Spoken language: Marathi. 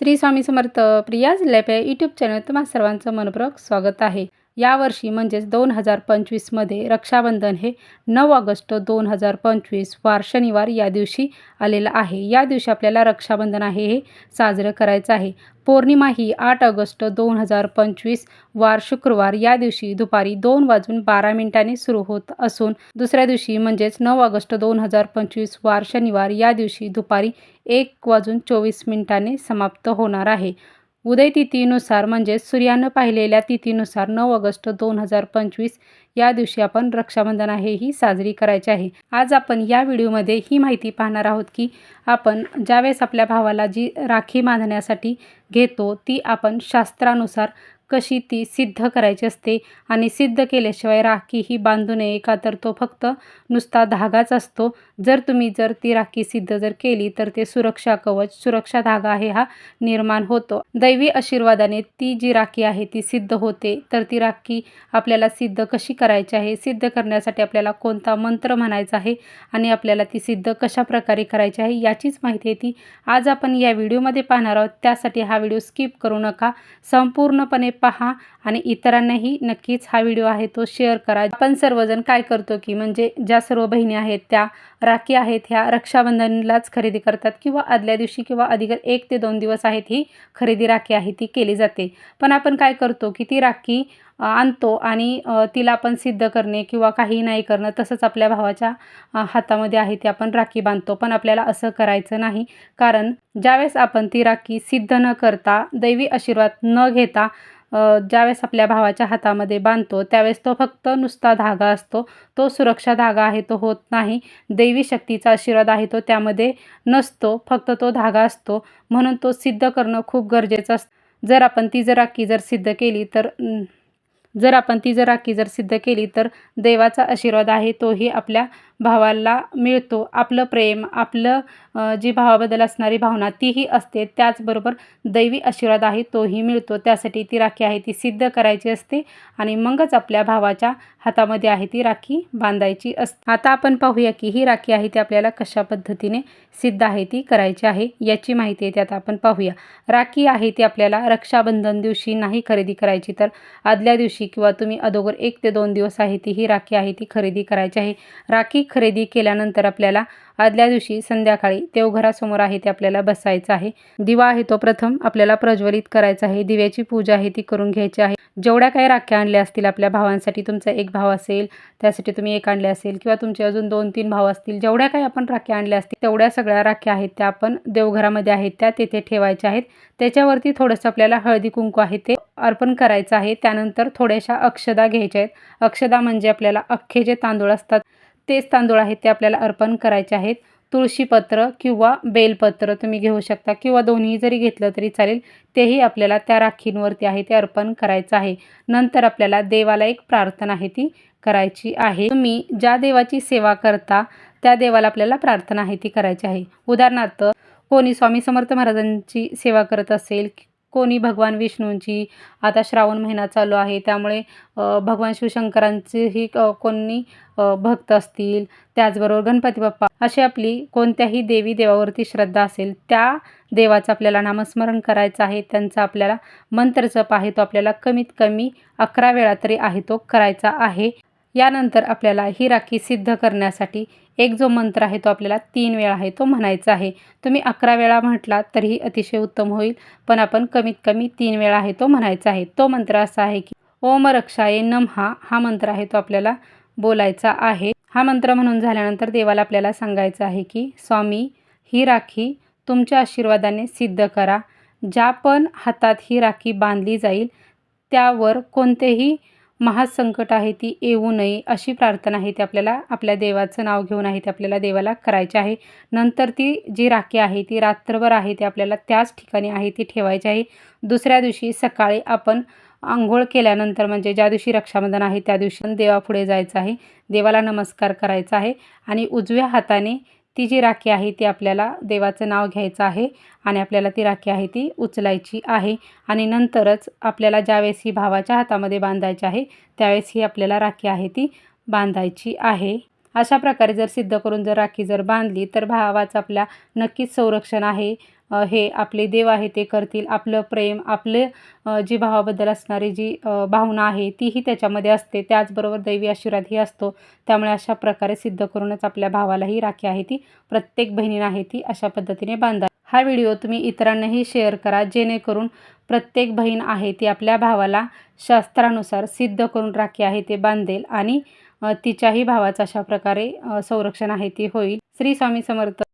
श्री स्वामी समर्थ प्रियाज लॅप या यूट्यूब चॅनल तुम्हा सर्वांचं मनपूर्वक स्वागत आहे. यावर्षी म्हणजेच दोन हजार पंचवीसमध्ये रक्षाबंधन हे नऊ ऑगस्ट दोन हजार पंचवीस वार शनिवार या दिवशी आलेलं आहे. या दिवशी आपल्याला रक्षाबंधन आहे हे साजरं करायचं आहे. पौर्णिमा ही आठ ऑगस्ट दोन हजार पंचवीस वार शुक्रवार या दिवशी दुपारी दोन वाजून बारा मिनिटांनी सुरू होत असून दुसऱ्या दिवशी म्हणजेच नऊ ऑगस्ट दोन हजार पंचवीस वार शनिवार या दिवशी दुपारी एक वाजून चोवीस मिनिटांनी समाप्त होणार आहे. उदय तिथीनुसार म्हणजे सूर्यानं पाहिलेल्या तिथीनुसार नऊ ऑगस्ट दोन हजार पंचवीस या दिवशी आपण रक्षाबंधन आहे ही साजरी करायची आहे. आज आपण या व्हिडिओमध्ये ही माहिती पाहणार आहोत की आपण ज्यावेळेस आपल्या भावाला जी राखी बांधण्यासाठी घेतो ती आपण शास्त्रानुसार कशी ती सिद्ध करायची असते आणि सिद्ध केल्याशिवाय राखी ही बांधू नये का तर तो फक्त नुसता धागाच असतो. जर तुम्ही जर ती राखी सिद्ध जर केली तर ते सुरक्षा कवच सुरक्षा धागा आहे हा निर्माण होतो. दैवी आशीर्वादाने ती जी राखी आहे ती सिद्ध होते. तर ती राखी आपल्याला सिद्ध कशी करायची आहे? सिद्ध करण्यासाठी आपल्याला कोणता मंत्र म्हणायचा आहे आणि आपल्याला ती सिद्ध कशा प्रकारे करायची आहे याचीच माहिती आहे ती आज आपण या व्हिडिओमध्ये पाहणार आहोत. त्यासाठी हा व्हिडिओ स्किप करू नका. संपूर्णपणे पहा आणि इतरांनाही नक्कीच हा व्हिडिओ आहे तो शेअर करा. आपण सर्वजण काय करतो की म्हणजे ज्या सर्व बहिणी आहेत त्या राखी आहेत ह्या रक्षाबंधनलाच खरेदी करतात किंवा आदल्या दिवशी किंवा अधिक एक ते दोन दिवस आहेत ही खरेदी राखी आहे ती केली जाते. पण आपण काय करतो की ती राखी आणतो आणि तिला आपण सिद्ध करणे किंवा काही नाही करणं तसंच आपल्या भावाच्या हातामध्ये आहे ती आपण राखी बांधतो. पण आपल्याला असं करायचं नाही. कारण ज्यावेळेस आपण ती राखी सिद्ध न करता दैवी आशीर्वाद न घेता ज्यावेळेस आपल्या भावाच्या हातामध्ये बांधतो त्यावेळेस तो फक्त नुसता धागा असतो. तो सुरक्षा धागा आहे तो होत नाही. दैवी शक्तीचा आशीर्वाद आहे तो त्यामध्ये नसतो. फक्त तो धागा असतो. म्हणून तो सिद्ध करणं खूप गरजेचं असतं. जर आपण ती जर राखी जर सिद्ध केली तर जर आपण ती जर राखी जर सिद्ध केली तर देवाचा आशीर्वाद आहे तोही आपल्या भावाला मिळतो. आपलं प्रेम आपलं जी भावाबद्दल असणारी भावना तीही असते. त्याचबरोबर दैवी आशीर्वाद आहे तोही मिळतो. त्यासाठी ती राखी आहे ती सिद्ध करायची असते आणि मगच आपल्या भावाच्या हातामध्ये आहे ती राखी बांधायची असते. आता आपण पाहूया की ही राखी आहे ती आपल्याला कशा पद्धतीने सिद्ध आहे ती करायची आहे याची माहिती आहे ती आता आपण पाहूया. राखी आहे ती आपल्याला रक्षाबंधन दिवशी नाही खरेदी करायची तर आदल्या दिवशी किंवा तुम्ही अगोदर एक ते दोन दिवस आहे ती ही राखी आहे ती खरेदी करायची आहे. राखी खरेदी केल्यानंतर आपल्याला आदल्या दिवशी संध्याकाळी देवघरासमोर आहे ते आपल्याला बसायचं आहे. दिवा आहे तो प्रथम आपल्याला प्रज्वलित करायचा आहे. दिव्याची पूजा आहे ती करून घ्यायची आहे. जेवढ्या काही राख्या आणल्या असतील आपल्या भावांसाठी तुमचा एक भाव असेल त्यासाठी तुम्ही एक आणले असेल किंवा तुमचे अजून दोन तीन भाव असतील जेवढ्या काही आपण राख्या आणल्या असतील तेवढ्या सगळ्या राख्या आहेत त्या आपण देवघरामध्ये आहेत त्या तेथे ठेवायच्या आहेत. त्याच्यावरती थोडंसं आपल्याला हळदी कुंकू आहे ते अर्पण करायचं आहे. त्यानंतर थोड्याशा अक्षदा घ्यायच्या आहेत. अक्षदा म्हणजे आपल्याला अख्खे जे तांदूळ असतात तेच तांदूळ आहेत ते आपल्याला अर्पण करायचे आहेत. तुळशीपत्र किंवा बेलपत्र तुम्ही घेऊ शकता किंवा दोन्ही जरी घेतलं तरी चालेल. तेही आपल्याला त्या राखींवरती आहे ते अर्पण करायचं आहे. नंतर आपल्याला देवाला एक प्रार्थना आहे ती करायची आहे. तुम्ही ज्या देवाची सेवा करता त्या देवाला आपल्याला प्रार्थना आहे ती करायची आहे. उदाहरणार्थ कोणी स्वामी समर्थ महाराजांची सेवा करत असेल कोणी भगवान विष्णूंची? आता श्रावण महिना चालू आहे त्यामुळे भगवान शिवशंकरांचेही कोणी भक्त असतील त्याचबरोबर गणपती बाप्पा अशी आपली कोणत्याही देवी देवावरती श्रद्धा असेल त्या देवाचं आपल्याला नामस्मरण करायचं आहे त्यांचा आपल्याला मंत्र जप आहे तो आपल्याला कमीत कमी अकरा वेळा तरी आहे तो करायचा आहे. यानंतर आपल्याला ही राखी सिद्ध करण्यासाठी एक जो मंत्र आहे तो आपल्याला तीन वेळा आहे तो म्हणायचा आहे. तुम्ही अकरा वेळा म्हटला तरीही अतिशय उत्तम होईल पण आपण कमीत कमी तीन वेळा आहे तो म्हणायचा आहे. तो मंत्र असा आहे की ओम रक्षाये नमहा हा मंत्र आहे तो आपल्याला बोलायचा आहे. हा मंत्र म्हणून झाल्यानंतर देवाला आपल्याला सांगायचं आहे की स्वामी ही राखी तुमच्या आशीर्वादाने सिद्ध करा. ज्या पण हातात ही राखी बांधली जाईल त्यावर कोणतेही महासंकट आहे ती येऊ नये अशी प्रार्थना आहे ती आपल्याला आपल्या देवाचं नाव घेऊन आहे ते आपल्याला देवाला करायचे आहे. नंतर ती जी राखी आहे ती रात्रभर आहे ती आपल्याला त्याच ठिकाणी आहे ती ठेवायची आहे. दुसऱ्या दिवशी सकाळी आपण आंघोळ केल्यानंतर म्हणजे ज्या दिवशी रक्षाबंधन आहे त्या दिवशी देवापुढे जायचं आहे. देवाला नमस्कार करायचा आहे आणि उजव्या हाताने ती जी राखी आहे ती आपल्याला देवाचं नाव घ्यायचं आहे आणि आपल्याला ती राखी आहे ती उचलायची आहे. आणि नंतरच आपल्याला ज्यावेळेस ही भावाच्या हातामध्ये बांधायची आहे त्यावेळेस ही आपल्याला राखी आहे ती बांधायची आहे. अशा प्रकारे जर सिद्ध करून जर राखी जर बांधली तर भावाचं आपल्या नक्कीच संरक्षण आहे. हे आपले देव आहे ते करतील. आपलं प्रेम आपले जी भावाबद्दल असणारी जी भावना आहे तीही त्याच्यामध्ये असते. त्याचबरोबर दैवी आशीर्वादही असतो. त्यामुळे अशा प्रकारे सिद्ध करूनच आपल्या भावालाही राखी आहे ती. प्रत्येक बहिणीला आहे ती अशा पद्धतीने बांधा हा व्हिडिओ तुम्ही इतरांनाही शेअर करा जेणेकरून प्रत्येक बहीण आहे ती आपल्या भावाला शास्त्रानुसार सिद्ध करून राखी आहे ते बांधेल आणि तिच्याही भावाचं अशा प्रकारे संरक्षण आहे ते होईल. श्री स्वामी समर्थ.